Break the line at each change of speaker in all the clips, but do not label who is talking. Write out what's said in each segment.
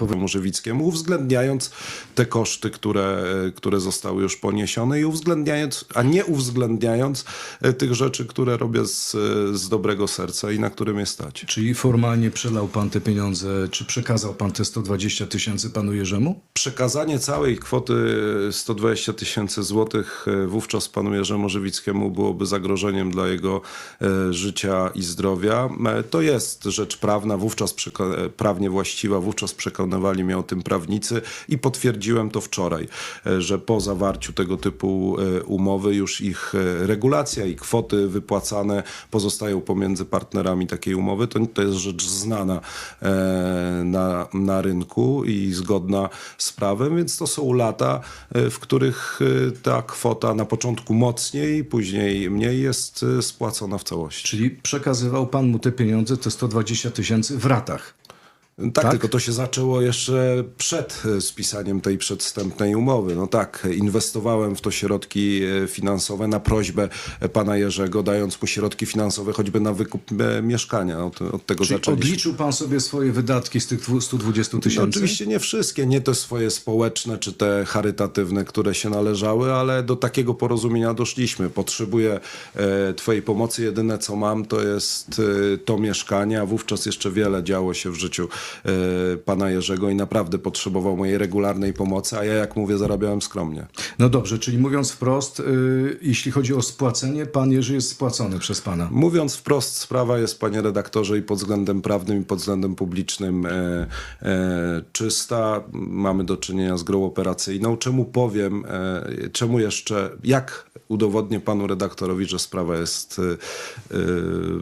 powiedzmy Żywickiemu, uwzględniając te koszty, które, e, które zostały już poniesione i uwzględniając, a nie uwzględniając e, tych rzeczy, które robię z, e, z dobrego serca i na które mnie stać.
Czyli formalnie przelał pan te pieniądze, czy przekazał pan te 120 tysięcy panu Jerzemu?
Przekazanie całej kwoty 120 tysięcy złotych wówczas panu Jerzemu Żywickiemu byłoby zagrożeniem dla jego życia i zdrowia. To jest rzecz prawna, wówczas prawnie właściwa, wówczas przekonywali mnie o tym prawnicy i potwierdziłem to wczoraj, e, że po zawarciu tego typu e, umowy już ich e, regulacja i kwoty wypłacane pozostają pomiędzy partnerami takiej umowy. To, to jest rzecz znana na, na rynku i zgodna z prawem, więc to są lata, w których ta kwota na początku mocniej, później mniej jest spłacona w całości.
Czyli przekazywał pan mu te pieniądze, te 120 tysięcy w ratach.
Tak,
Tak?
tylko to się zaczęło jeszcze przed e, spisaniem tej przedstępnej umowy. No tak, inwestowałem w to środki e, finansowe na prośbę e, pana Jerzego, dając mu środki finansowe choćby na wykup mieszkania. Od, od tego
Czyli
zaczęliśmy.
odliczył pan sobie swoje wydatki z tych 120
No,
tysięcy?
oczywiście nie wszystkie, nie te swoje społeczne czy te charytatywne, które się należały, ale do takiego porozumienia doszliśmy. Potrzebuję e, twojej pomocy, jedyne co mam to jest e, to mieszkanie, a wówczas jeszcze wiele działo się w życiu pana Jerzego i naprawdę potrzebował mojej regularnej pomocy, a ja jak mówię zarabiałem skromnie.
No dobrze, czyli mówiąc wprost, y, jeśli chodzi o spłacenie, pan Jerzy jest spłacony przez pana.
Mówiąc wprost, sprawa jest, panie redaktorze, i pod względem prawnym, i pod względem publicznym e, e, czysta. Mamy do czynienia z grą operacyjną. Czemu powiem, e, czemu jeszcze, jak udowodnię panu redaktorowi, że sprawa jest e, e,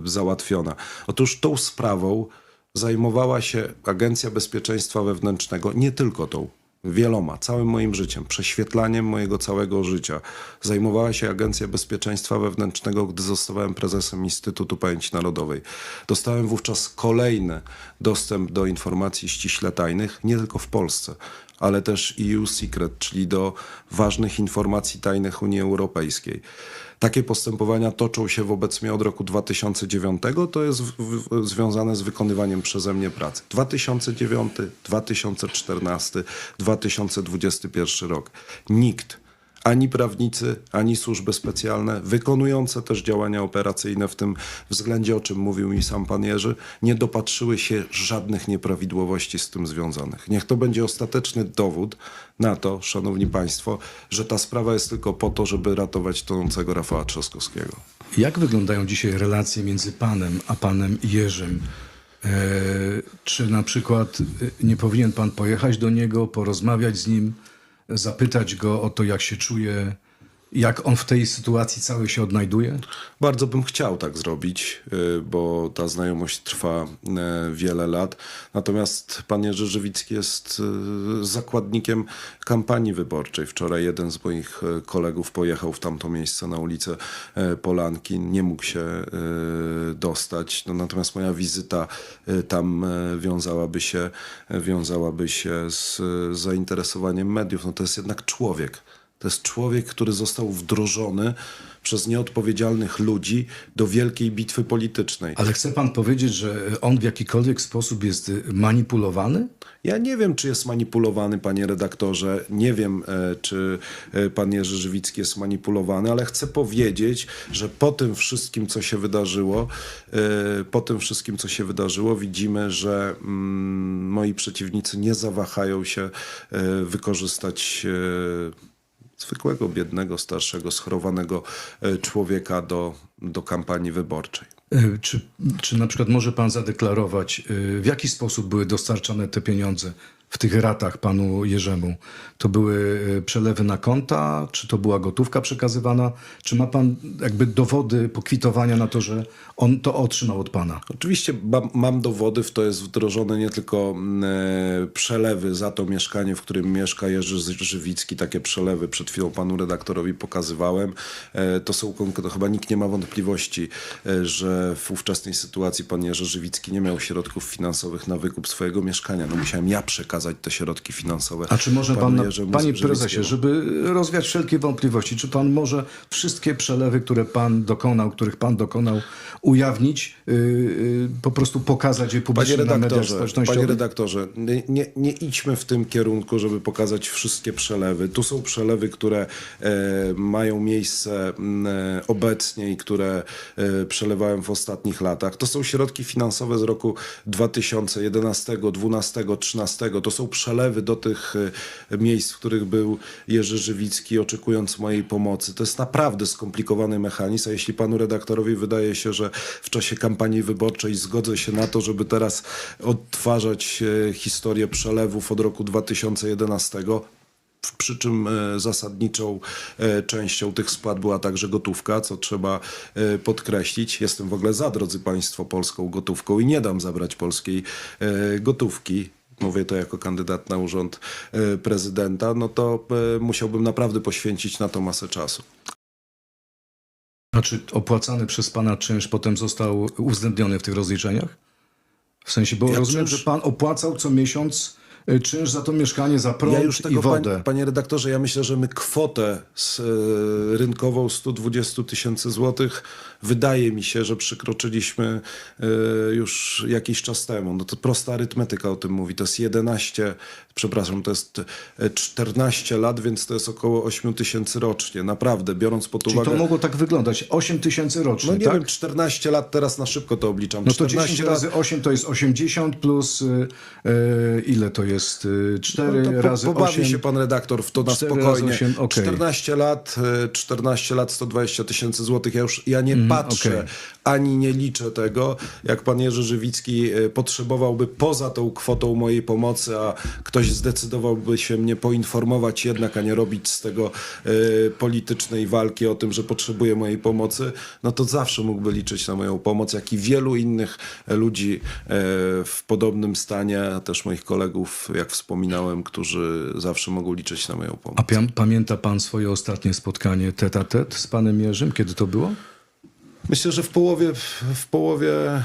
załatwiona? Otóż tą sprawą zajmowała się Agencja Bezpieczeństwa Wewnętrznego, nie tylko tą. Wieloma, całym moim życiem, prześwietlaniem mojego całego życia. Zajmowała się Agencja Bezpieczeństwa Wewnętrznego, gdy zostałem prezesem Instytutu Pamięci Narodowej. Dostałem wówczas kolejny dostęp do informacji ściśle tajnych, nie tylko w Polsce, ale też EU Secret, czyli do ważnych informacji tajnych Unii Europejskiej. Takie postępowania toczą się wobec mnie od roku 2009. To jest w, w, związane z wykonywaniem przeze mnie pracy. 2009, 2014, 2021 rok. Nikt, ani prawnicy, ani służby specjalne, wykonujące też działania operacyjne w tym względzie, o czym mówił mi sam pan Jerzy, nie dopatrzyły się żadnych nieprawidłowości z tym związanych. Niech to będzie ostateczny dowód na to, szanowni państwo, że ta sprawa jest tylko po to, żeby ratować tonącego Rafała Trzaskowskiego.
Jak wyglądają dzisiaj relacje między panem a panem Jerzym? E, czy na przykład e, nie powinien pan pojechać do niego, porozmawiać z nim, zapytać go o to, jak się czuje, jak on w tej sytuacji całej się odnajduje?
Bardzo bym chciał tak zrobić, y, bo ta znajomość trwa e, wiele lat. Natomiast pan Jerzy Żywicki jest y, zakładnikiem kampanii wyborczej. Wczoraj jeden z moich kolegów pojechał w tamto miejsce na ulicę Polanki. Nie mógł się dostać. No, natomiast moja wizyta tam wiązałaby się, wiązałaby się z zainteresowaniem mediów. No, to jest jednak człowiek. To jest człowiek, który został wdrożony przez nieodpowiedzialnych ludzi do wielkiej bitwy politycznej.
Ale chce pan powiedzieć, że on w jakikolwiek sposób jest manipulowany?
Ja nie wiem, czy jest manipulowany, panie redaktorze. Nie wiem, e, czy e, pan Jerzy Żywicki jest manipulowany, ale chcę powiedzieć, że po tym wszystkim, co się wydarzyło, e, po tym wszystkim, co się wydarzyło, widzimy, że mm, moi przeciwnicy nie zawahają się wykorzystać zwykłego, biednego, starszego, schorowanego e, człowieka do, do kampanii wyborczej.
Y, Czy, czy na przykład może pan zadeklarować, y, w jaki sposób były dostarczane te pieniądze w tych ratach panu Jerzemu? To były y, przelewy na konta, czy to była gotówka przekazywana? Czy ma pan jakby dowody pokwitowania na to, że on to otrzymał od pana?
Oczywiście mam, mam dowody, w to jest wdrożone nie tylko mm, e, przelewy za to mieszkanie, w którym mieszka Jerzy Zy- Żywicki. Takie przelewy przed chwilą panu redaktorowi pokazywałem. E, to są konkretne, chyba nikt nie ma wątpliwości, e, że w ówczesnej sytuacji pan Jerzy Żywicki nie miał środków finansowych na wykup swojego mieszkania. No musiałem ja przekazać te środki finansowe.
A czy może pan,
Jerzemu
panie prezesie, żeby rozwiać wszelkie wątpliwości, czy pan może wszystkie przelewy, które pan dokonał, których pan dokonał, ujawnić, yy, yy, po prostu pokazać je
Panie
publicznie na mediach społecznościowych?
panie redaktorze, nie, nie, nie idźmy w tym kierunku, żeby pokazać wszystkie przelewy. Tu są przelewy, które e, mają miejsce e, obecnie i które e, przelewałem w ostatnich latach. To są środki finansowe z roku 2011, 12, 13. To są przelewy do tych e, miejsc, w których był Jerzy Żywicki, oczekując mojej pomocy. To jest naprawdę skomplikowany mechanizm, a jeśli panu redaktorowi wydaje się, że w czasie kampanii wyborczej zgodzę się na to, żeby teraz odtwarzać e, historię przelewów od roku 2011, w- przy czym e, zasadniczą e, częścią tych spłat była także gotówka, co trzeba e, podkreślić. Jestem w ogóle za, drodzy Państwo, polską gotówką i nie dam zabrać polskiej gotówki. Mówię to jako kandydat na urząd prezydenta, no to musiałbym naprawdę poświęcić na to masę czasu.
A czy opłacany przez pana czynsz potem został uwzględniony w tych rozliczeniach? W sensie, bo
Ja
rozumiem,
czynsz-
że pan opłacał co miesiąc czynsz za to mieszkanie, za prąd
Ja już
i
tego,
wodę.
Panie, panie redaktorze, ja myślę, że my kwotę z, e, rynkową 120 tysięcy złotych wydaje mi się, że przekroczyliśmy e, już jakiś czas temu. No to prosta arytmetyka o tym mówi. To jest 11, przepraszam, to jest e, 14 lat, więc to jest około 8 tysięcy rocznie. Naprawdę, biorąc pod
Czyli
uwagę...
to mogło tak wyglądać. 8 tysięcy rocznie,
no nie
tak?
wiem, 14 lat teraz na szybko to obliczam.
No to
14
10 razy 8 to jest 80 plus y, y, ile to jest? Y, 4
No to po-
razy
Pobawi
8.
się pan redaktor w to na spokojnie.
osiem, okej.
14 lat, e, 14 lat, 120 tysięcy złotych. Ja już ja nie patrzę,
Mhm, okej.
ani nie liczę tego, jak pan Jerzy Żywicki e, potrzebowałby poza tą kwotą mojej pomocy, a ktoś zdecydowałby się mnie poinformować jednak, a nie robić z tego e, politycznej walki o tym, że potrzebuje mojej pomocy, no to zawsze mógłby liczyć na moją pomoc, jak i wielu innych ludzi e, w podobnym stanie, też moich kolegów, jak wspominałem, którzy zawsze mogą liczyć na moją pomoc.
A pamięta pan swoje ostatnie spotkanie tete a tet z panem Jerzym? Kiedy to było?
Myślę, że w połowie, w połowie e,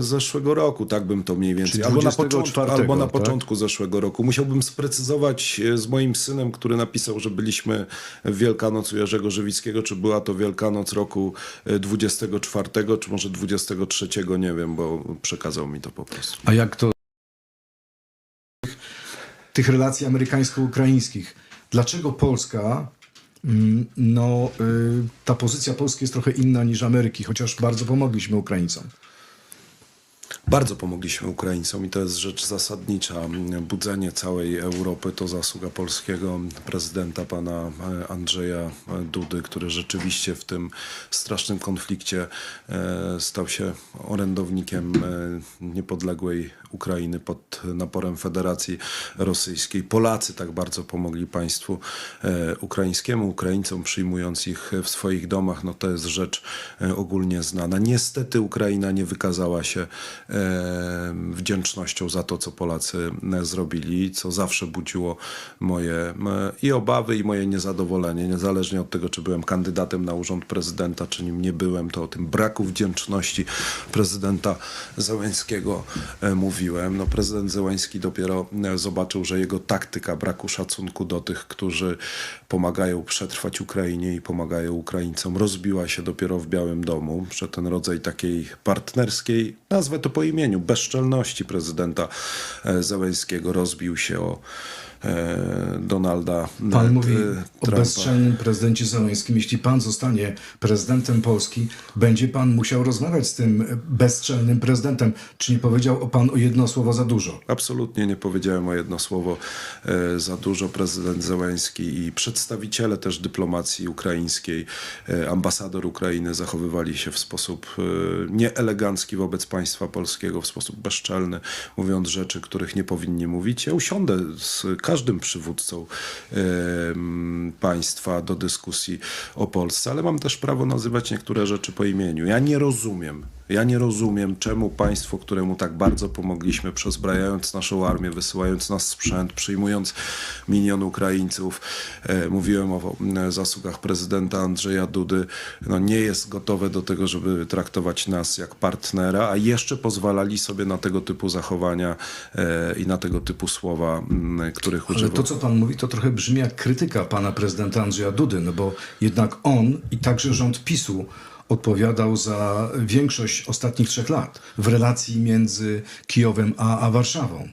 zeszłego roku, tak bym to mniej więcej. Albo na,
24,
początku, albo na
tak?
początku zeszłego roku. Musiałbym sprecyzować e, z moim synem, który napisał, że byliśmy w Wielkanoc u Jerzego Żywickiego, czy była to Wielkanoc roku e, 24, czy może 23, nie wiem, bo przekazał mi to po prostu.
A jak to tych relacji amerykańsko-ukraińskich? Dlaczego Polska, mm, no y, ta pozycja Polski jest trochę inna niż Ameryki, chociaż bardzo pomogliśmy Ukraińcom?
Bardzo pomogliśmy Ukraińcom i to jest rzecz zasadnicza. Budzenie całej Europy to zasługa polskiego prezydenta, pana e, Andrzeja Dudy, który rzeczywiście w tym strasznym konflikcie e, stał się orędownikiem e, niepodległej Ukrainy pod naporem Federacji Rosyjskiej. Polacy tak bardzo pomogli państwu e, ukraińskiemu, Ukraińcom przyjmując ich w swoich domach. No to jest rzecz e, ogólnie znana. Niestety Ukraina nie wykazała się e, wdzięcznością za to, co Polacy zrobili, co zawsze budziło moje i obawy, i moje niezadowolenie. Niezależnie od tego, czy byłem kandydatem na urząd prezydenta, czy nim nie byłem, to o tym braku wdzięczności prezydenta Zełenskiego e, mówiłem. No, prezydent Zełenski dopiero e, zobaczył, że jego taktyka braku szacunku do tych, którzy pomagają przetrwać Ukrainie i pomagają Ukraińcom, rozbiła się dopiero w Białym Domu, że ten rodzaj takiej partnerskiej, nazwę to po imieniu, bezczelności prezydenta e, Zełenskiego rozbił się o Donalda
Pan
e,
mówi o
Trumpa.
bezczelnym prezydencie Zełenskim. Jeśli pan zostanie prezydentem Polski, będzie pan musiał rozmawiać z tym bezczelnym prezydentem. Czy nie powiedział pan o jedno słowo za dużo?
Absolutnie nie powiedziałem o jedno słowo e, za dużo. Prezydent Zełenski i przedstawiciele też dyplomacji ukraińskiej, e, ambasador Ukrainy zachowywali się w sposób e, nieelegancki wobec państwa polskiego, w sposób bezczelny, mówiąc rzeczy, których nie powinni mówić. Ja usiądę z każdym przywódcą państwa do dyskusji o Polsce, ale mam też prawo nazywać niektóre rzeczy po imieniu. Ja nie rozumiem Ja nie rozumiem, czemu państwo, któremu tak bardzo pomogliśmy, przezbrajając naszą armię, wysyłając nas sprzęt, przyjmując milion Ukraińców, e, mówiłem o e, zasługach prezydenta Andrzeja Dudy, no nie jest gotowe do tego, żeby traktować nas jak partnera, a jeszcze pozwalali sobie na tego typu zachowania e, i na tego typu słowa, m, których
Ale
używał.
to, co pan mówi, to trochę brzmi jak krytyka pana prezydenta Andrzeja Dudy, no bo jednak on i także rząd PiSu odpowiadał za większość ostatnich trzech lat w relacji między Kijowem a, a Warszawą.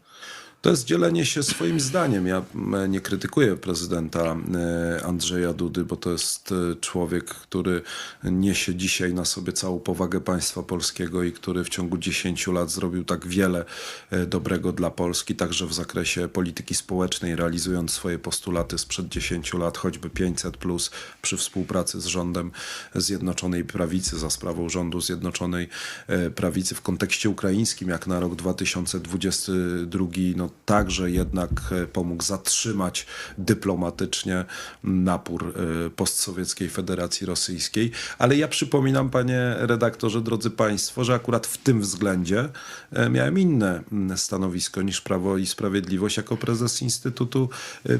To jest dzielenie się swoim zdaniem. Ja m, nie krytykuję prezydenta e, Andrzeja Dudy, bo to jest e, człowiek, który niesie dzisiaj na sobie całą powagę państwa polskiego i który w ciągu 10 lat zrobił tak wiele e, dobrego dla Polski, także w zakresie polityki społecznej, realizując swoje postulaty sprzed 10 lat, choćby 500 plus przy współpracy z rządem Zjednoczonej Prawicy, za sprawą rządu Zjednoczonej e, Prawicy w kontekście ukraińskim, jak na rok 2022, no także jednak e, pomógł zatrzymać dyplomatycznie napór e, postsowieckiej Federacji Rosyjskiej. Ale ja przypominam, panie redaktorze, drodzy państwo, że akurat w tym względzie e, miałem inne stanowisko niż Prawo i Sprawiedliwość jako prezes Instytutu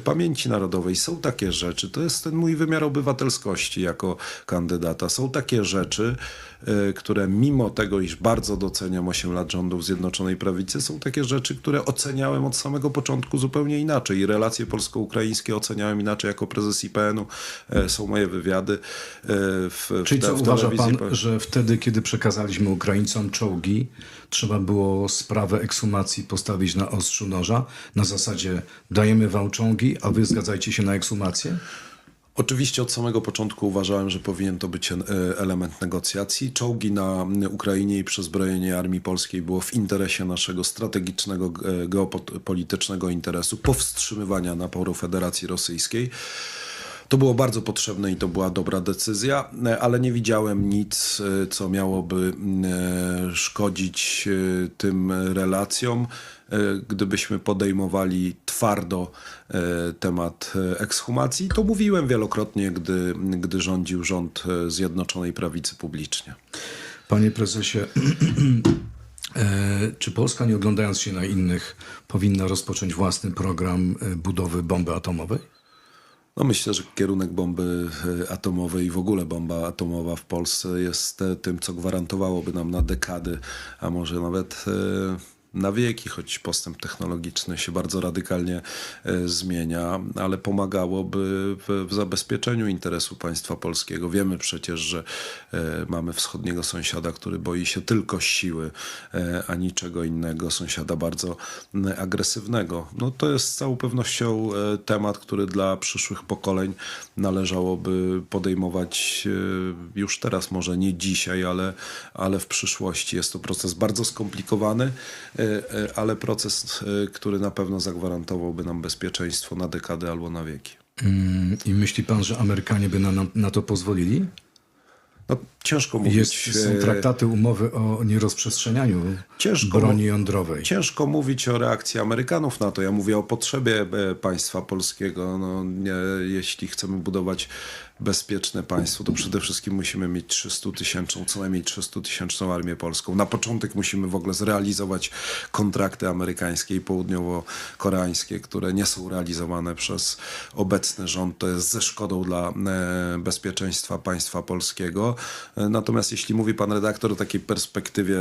Pamięci Narodowej. Są takie rzeczy, to jest ten mój wymiar obywatelskości jako kandydata. Są takie rzeczy, które mimo tego, iż bardzo doceniam 8 lat rządów Zjednoczonej Prawicy, są takie rzeczy, które oceniałem od samego początku zupełnie inaczej. I relacje polsko-ukraińskie oceniałem inaczej jako prezes IPN-u. E, Są moje wywiady e, w,
Czyli
w, te-
co
w
uważa pan, że wtedy, kiedy przekazaliśmy Ukraińcom czołgi, trzeba było sprawę ekshumacji postawić na ostrzu noża? Na zasadzie dajemy wam czołgi, a wy zgadzajcie się na ekshumację?
Oczywiście od samego początku uważałem, że powinien to być e, element negocjacji. Czołgi na m, Ukrainie i przezbrojenie armii polskiej było w interesie naszego strategicznego, e, geopolitycznego interesu powstrzymywania naporu Federacji Rosyjskiej. To było bardzo potrzebne i to była dobra decyzja, e, ale nie widziałem nic, e, co miałoby e, szkodzić tym relacjom. Gdybyśmy podejmowali twardo temat ekshumacji, to mówiłem wielokrotnie, gdy, gdy rządził rząd Zjednoczonej Prawicy publicznie.
Panie prezesie, czy Polska, nie oglądając się na innych, powinna rozpocząć własny program budowy bomby atomowej?
No myślę, że kierunek bomby e, atomowej i w ogóle bomba atomowa w Polsce jest e, tym, co gwarantowałoby nam na dekady, a może nawet e, na wieki, choć postęp technologiczny się bardzo radykalnie e, zmienia, ale pomagałoby w, w zabezpieczeniu interesu państwa polskiego. Wiemy przecież, że e, mamy wschodniego sąsiada, który boi się tylko siły, e, a niczego innego, sąsiada bardzo agresywnego. No to jest z całą pewnością temat, który dla przyszłych pokoleń należałoby podejmować już teraz, może nie dzisiaj, ale, ale w przyszłości. Jest to proces bardzo skomplikowany, ale proces, e, który na pewno zagwarantowałby nam bezpieczeństwo na dekady albo na wieki.
Mm, I myśli pan, że Amerykanie by na, na, na to pozwolili?
No, ciężko mówić.
Jest, są traktaty, umowy o nierozprzestrzenianiu
Ciężko
broni jądrowej.
Ciężko mówić o reakcji Amerykanów na to. Ja mówię o potrzebie e, państwa polskiego. No, nie, jeśli chcemy budować bezpieczne państwo, to przede wszystkim musimy mieć 300 tysięczną, co najmniej 300 tysięczną armię polską. Na początek musimy w ogóle zrealizować kontrakty amerykańskie i południowo-koreańskie, które nie są realizowane przez obecny rząd. To jest ze szkodą dla e, bezpieczeństwa państwa polskiego. E, Natomiast jeśli mówi pan redaktor o takiej perspektywie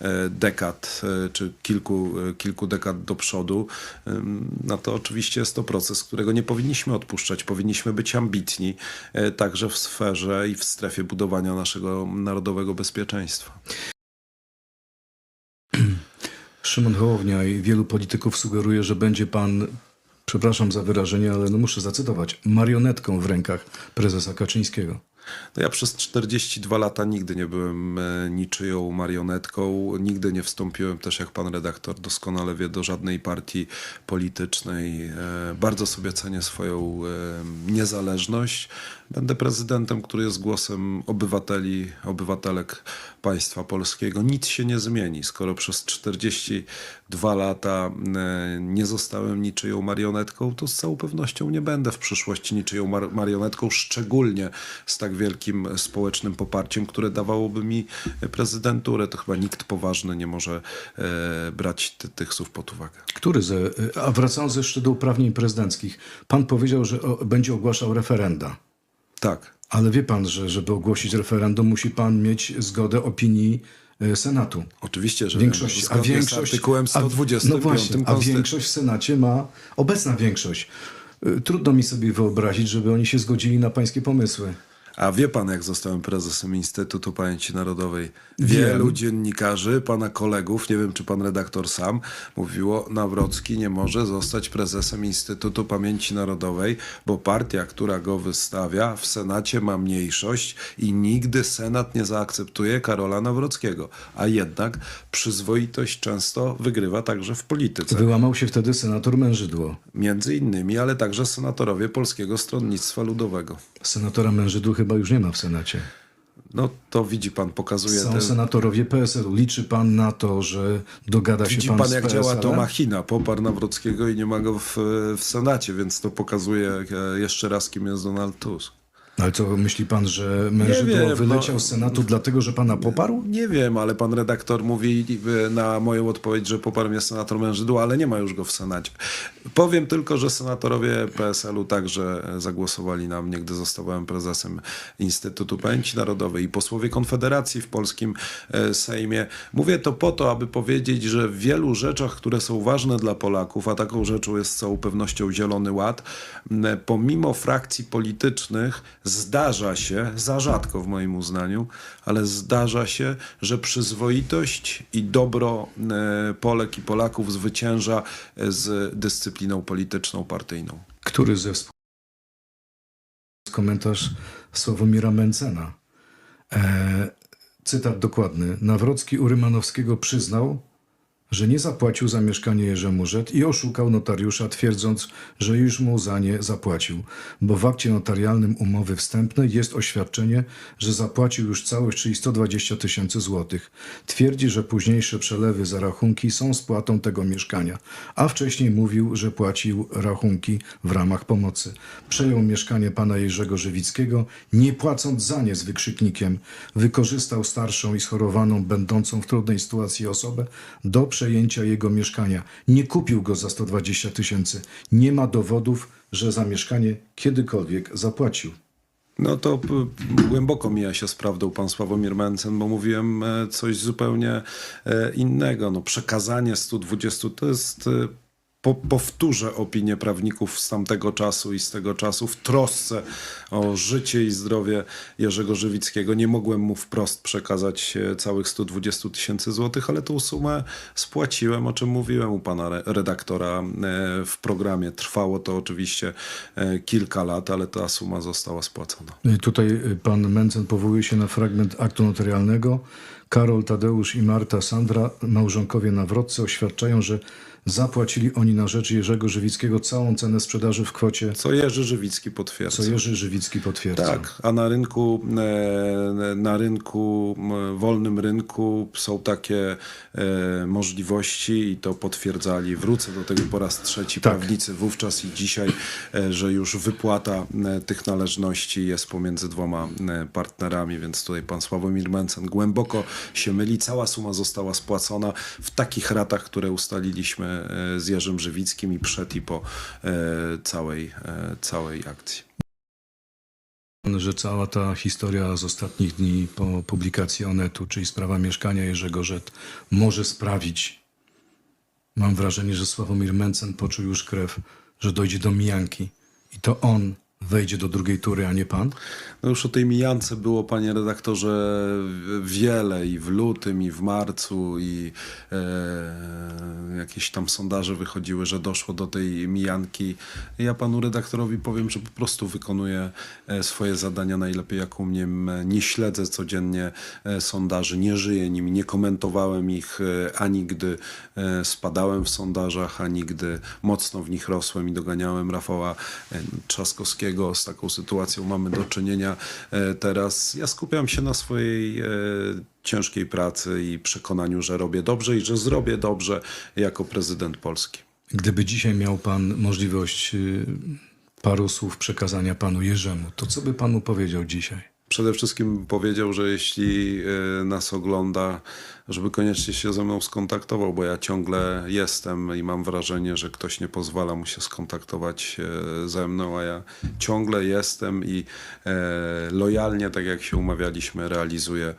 e, dekad, czy kilku, kilku dekad do przodu, no to oczywiście jest to proces, którego nie powinniśmy odpuszczać. Powinniśmy być ambitni także w sferze i w strefie budowania naszego narodowego bezpieczeństwa.
Szymon Hołownia i wielu polityków sugeruje, że będzie pan, przepraszam za wyrażenie, ale no muszę zacytować, marionetką w rękach prezesa Kaczyńskiego.
Ja przez 42 lata nigdy nie byłem e, niczyją marionetką, nigdy nie wstąpiłem też, jak pan redaktor doskonale wie, do żadnej partii politycznej. E, Bardzo sobie cenię swoją e, niezależność. Będę prezydentem, który jest głosem obywateli, obywatelek państwa polskiego. Nic się nie zmieni, skoro przez 42 lata e, nie zostałem niczyją marionetką, to z całą pewnością nie będę w przyszłości niczyją mar- marionetką, szczególnie z tak tak wielkim społecznym poparciem, które dawałoby mi prezydenturę. To chyba nikt poważny nie może e, brać ty, tych słów pod uwagę.
Który ze, a wracając jeszcze do uprawnień prezydenckich, pan powiedział, że o, będzie ogłaszał referenda.
Tak.
Ale wie pan, że żeby ogłosić referendum, musi pan mieć zgodę opinii e, Senatu.
Oczywiście, że
Większość, a większość,
artykułem
a-
125
no właśnie, a większość w Senacie ma, obecna większość. Y, Trudno mi sobie wyobrazić, żeby oni się zgodzili na pańskie pomysły.
A wie pan, jak zostałem prezesem Instytutu Pamięci Narodowej?
Wiem.
Wielu dziennikarzy, pana kolegów, nie wiem czy pan redaktor sam, mówiło, Nawrocki nie może zostać prezesem Instytutu Pamięci Narodowej, bo partia, która go wystawia w Senacie ma mniejszość i nigdy Senat nie zaakceptuje Karola Nawrockiego. A jednak przyzwoitość często wygrywa także w polityce.
Wyłamał się wtedy senator Mężydło.
Między innymi, ale także senatorowie Polskiego Stronnictwa Ludowego.
Senatora Mężydło chyba już nie ma w Senacie.
No to widzi pan, pokazuje
Są
te...
senatorowie PSL-u. Liczy pan na to, że dogada się
Widzi
pan,
pan,
z
jak działa to machina. Poparł Nawrockiego i nie ma go w, w Senacie, więc to pokazuje e, jeszcze raz, kim jest Donald Tusk.
Ale co, myśli pan, że Mężydło
wiem,
wyleciał
no-
z Senatu dlatego, że pana poparł?
Nie wiem, ale pan redaktor mówi na moją odpowiedź, że poparł mnie senator Mężydło, ale nie ma już go w Senacie. Powiem tylko, że senatorowie PSL-u także zagłosowali na mnie, gdy zostałem prezesem Instytutu Pamięci Narodowej i posłowie Konfederacji w polskim e, Sejmie. Mówię to po to, aby powiedzieć, że w wielu rzeczach, które są ważne dla Polaków, a taką rzeczą jest z całą pewnością Zielony Ład, pomimo frakcji politycznych zdarza się, za rzadko w moim uznaniu, ale zdarza się, że przyzwoitość i dobro e, Polek i Polaków zwycięża e, z dyscypliną polityczną, partyjną.
Który ze współ... komentarz Sławomira Mencena. E, cytat dokładny. Nawrocki u Rymanowskiego przyznał, że nie zapłacił za mieszkanie Jerzemu Rzet i oszukał notariusza, twierdząc, że już mu za nie zapłacił, bo w akcie notarialnym umowy wstępnej jest oświadczenie, że zapłacił już całość, czyli 120 tysięcy złotych. Twierdzi, że późniejsze przelewy za rachunki są spłatą tego mieszkania, a wcześniej mówił, że płacił rachunki w ramach pomocy. Przejął mieszkanie pana Jerzego Żywickiego, nie płacąc za nie z wykrzyknikiem. Wykorzystał starszą i schorowaną, będącą w trudnej sytuacji osobę do przejęcia jego mieszkania. Nie kupił go za 120 tysięcy. Nie ma dowodów, że za mieszkanie kiedykolwiek zapłacił.
No to głęboko mija się z prawdą pan Sławomir Mencen, bo mówiłem e, coś zupełnie e, innego. No, przekazanie 120 to jest. Po, powtórzę opinię prawników z tamtego czasu i z tego czasu w trosce o życie i zdrowie Jerzego Żywickiego. Nie mogłem mu wprost przekazać e, całych 120 tysięcy złotych, ale tą sumę spłaciłem, o czym mówiłem u pana re- redaktora e, w programie. Trwało to oczywiście e, kilka lat, ale ta suma została spłacona.
Y, Tutaj pan Mencen powołuje się na fragment aktu notarialnego. Karol, Tadeusz i Marta Sandra, małżonkowie Nawrotcy, oświadczają, że zapłacili oni na rzecz Jerzego Żywickiego całą cenę sprzedaży w kwocie,
Co Jerzy Żywicki potwierdza.
co Jerzy Żywicki potwierdza.
Tak, a na rynku, e, na rynku, wolnym rynku są takie e, możliwości i to potwierdzali. Wrócę do tego po raz trzeci
Tak.
prawnicy wówczas i dzisiaj, e, że już wypłata tych należności jest pomiędzy dwoma partnerami, więc tutaj pan Sławomir Mencen głęboko się myli. Cała suma została spłacona w takich ratach, które ustaliliśmy z Jerzym Żywickim i przed i po e, całej, e, całej akcji.
że cała ta historia z ostatnich dni po publikacji Onetu, czyli sprawa mieszkania Jerzego Żet, może sprawić, mam wrażenie, że Sławomir Mencen poczuł już krew, że dojdzie do mijanki i to on wejdzie do drugiej tury, a nie pan?
No już o tej mijance było, panie redaktorze, wiele i w lutym, i w marcu, i e, jakieś tam sondaże wychodziły, że doszło do tej mijanki. Ja panu redaktorowi powiem, że po prostu wykonuję e, swoje zadania najlepiej, jak umiem. Nie śledzę codziennie e, sondaży, nie żyję nimi, nie komentowałem ich e, ani gdy spadałem w sondażach, ani gdy mocno w nich rosłem i doganiałem Rafała e, Z taką sytuacją mamy do czynienia e, teraz. Ja skupiam się na swojej e, ciężkiej pracy i przekonaniu, że robię dobrze i że zrobię dobrze jako prezydent Polski.
Gdyby dzisiaj miał pan możliwość y, paru słów przekazania panu Jerzemu, to co by panu powiedział dzisiaj?
Przede wszystkim powiedział, że jeśli e, nas ogląda, żeby koniecznie się ze mną skontaktował, bo ja ciągle jestem i mam wrażenie, że ktoś nie pozwala mu się skontaktować e, ze mną, a ja ciągle jestem i e, lojalnie, tak jak się umawialiśmy, realizuję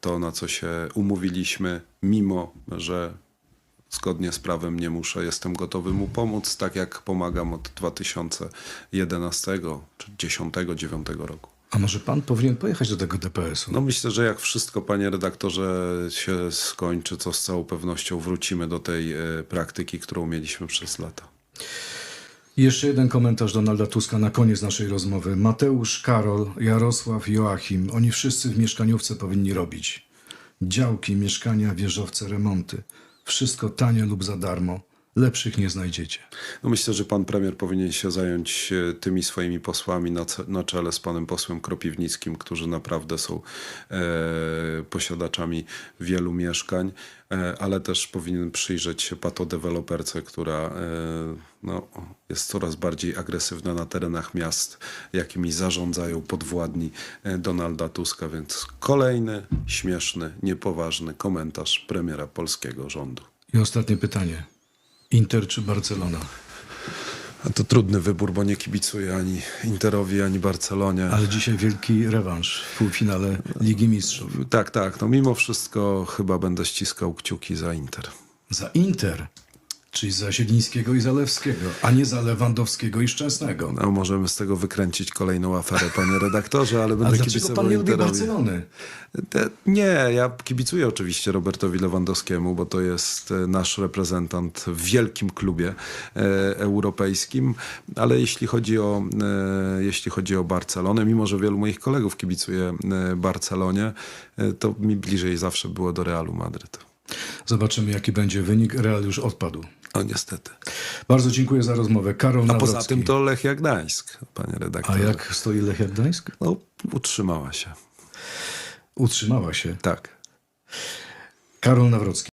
to, na co się umówiliśmy, mimo że zgodnie z prawem nie muszę, jestem gotowy mu pomóc, tak jak pomagam od 2011 czy 10, 9 roku.
A może pan powinien pojechać do tego DPS-u?
No myślę, że jak wszystko, panie redaktorze, się skończy, to z całą pewnością wrócimy do tej e, praktyki, którą mieliśmy przez lata.
Jeszcze jeden komentarz Donalda Tuska na koniec naszej rozmowy. Mateusz, Karol, Jarosław, Joachim, oni wszyscy w mieszkaniówce powinni robić. Działki, mieszkania, wieżowce, remonty. Wszystko tanie lub za darmo. Lepszych nie znajdziecie.
No myślę, że pan premier powinien się zająć e, tymi swoimi posłami na, na czele z panem posłem Kropiwnickim, którzy naprawdę są e, posiadaczami wielu mieszkań, e, ale też powinien przyjrzeć się patodeweloperce, która e, no, jest coraz bardziej agresywna na terenach miast, jakimi zarządzają podwładni e, Donalda Tuska, więc kolejny śmieszny, niepoważny komentarz premiera polskiego rządu.
I ostatnie pytanie. Inter czy Barcelona?
A to trudny wybór, bo nie kibicuję ani Interowi, ani Barcelonie.
Ale dzisiaj wielki rewanż w półfinale Ligi Mistrzów.
Tak, tak. No mimo wszystko chyba będę ściskał kciuki za Inter.
Za Inter, czyli za Siedlińskiego i Zalewskiego, a nie za Lewandowskiego i Szczęsnego.
No, możemy z tego wykręcić kolejną aferę, panie redaktorze, ale będę
dlaczego
kibicował
pan nie lubi. Barcelony?
Te, nie, ja kibicuję oczywiście Robertowi Lewandowskiemu, bo to jest e, nasz reprezentant w wielkim klubie e, europejskim, ale jeśli chodzi, o, e, jeśli chodzi o Barcelonę, mimo że wielu moich kolegów kibicuje e, Barcelonie, e, to mi bliżej zawsze było do Realu Madryt.
Zobaczymy, jaki będzie wynik. Real już odpadł.
No niestety.
Bardzo dziękuję za rozmowę. Karol
A
Nawrocki.
poza tym to Lechia Gdańsk, panie
A
redaktorze.
jak stoi Lechia Gdańsk?
No, utrzymała się.
Utrzymała się.
Tak.
Karol Nawrocki.